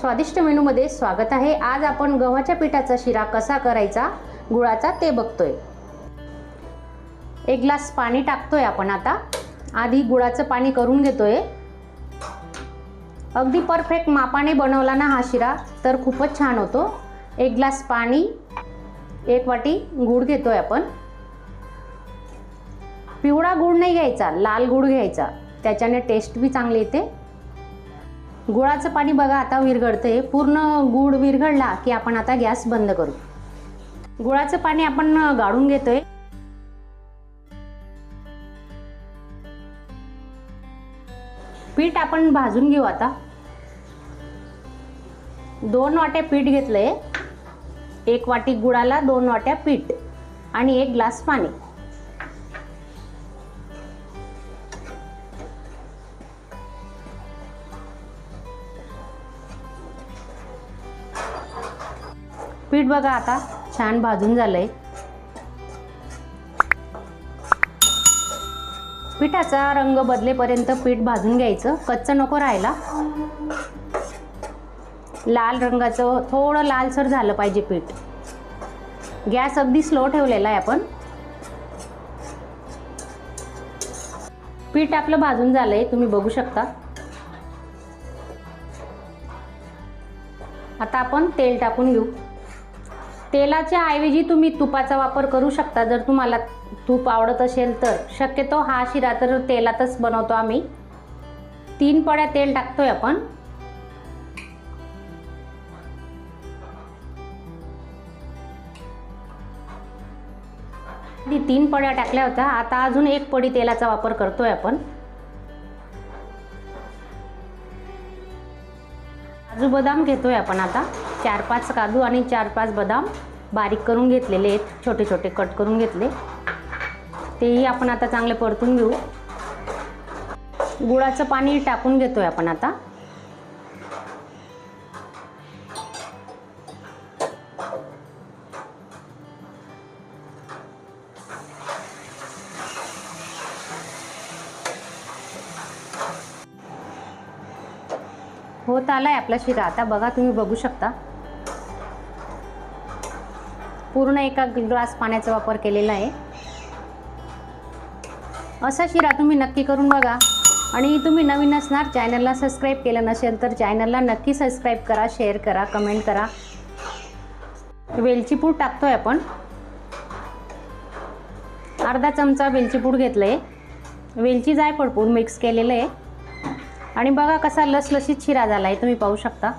स्वादिष्ट मेनूमध्ये स्वागत आहे. आज आपण गव्हाच्या पिठाचा शिरा कसा करायचा गुळाचा ते बघतोय. एक ग्लास पाणी टाकतोय आपण आता. आधी गुळाचं पाणी करून घेतोय. अगदी परफेक्ट मापाने बनवला ना हा शिरा तर खूपच छान होतो. एक ग्लास पाणी एक वाटी गूळ घेतोय आपण. पिवळा गूळ नाही घ्यायचा लाल गूळ घ्यायचा. त्याच्याने टेस्ट बी चांगली येते. गुळाचं पाणी बघा आता विरघळते पूर्ण गूळ विरघळला की आपण आता गॅस बंद करू. गुळाचं पाणी आपण गाळून घेतोय. पीठ आपण भाजून घेऊ आता. दोन वाट्या पीठ घेतलंय. एक वाटी गुळाला दोन वाट्या पीठ आणि एक ग्लास पाणी. पीठ बघा आता छान भाजून झालंय. पिठाचा रंग बदलेपर्यंत पीठ भाजून घ्यायचं कच्चं नको राहायला. लाल रंगाचं थोडं लालसर झालं पाहिजे पीठ. गॅस अगदी स्लो ठेवलेला आहे आपण. पीठ आपलं भाजून झालंय तुम्ही बघू शकता. आता आपण तेल टाकून घेऊ. तेलाच्या ऐवजी तुम्ही तुपाचा वापर करू शकता. जर तुम्हाला तूप आवडत असेल तर. शक्यतो हा शिरा तर तेलातच बनवतो आम्ही. तीन पड्या तेल टाकतोय आपण. तीन पड्या टाकल्या होत्या. आता अजून एक पडी तेलाचा वापर करतोय आपण. काजू बदाम घेतोय आपण आता. चार पाच काजू आणि चार पाच बदाम बारीक करून घेतलेले आहेत. छोटे छोटे कट करून घेतले. तेही आपण आता चांगले परतून घेऊ. गुळाचं पाणी टाकून घेतोय आपण आता. होत आलाय आपला शिरा. आता बघा तुम्ही बघू शकता. पूर्ण एका ग्लास पाण्याचा वापर केलेला आहे. असा शिरा तुम्ही नक्की करून बघा. आणि तुम्ही नवीन असणार चॅनलला सबस्क्राईब केलं नसेल तर चॅनलला नक्की सबस्क्राईब करा शेअर करा कमेंट करा. वेलची पूड टाकतोय आपण. अर्धा चमचा वेलची पूड घेतलं आहे वेलची जाय पूड मिक्स केलेलं आहे. आणि बघा कसा लसलशीत शिरा झाला आहे तुम्ही पाहू शकता.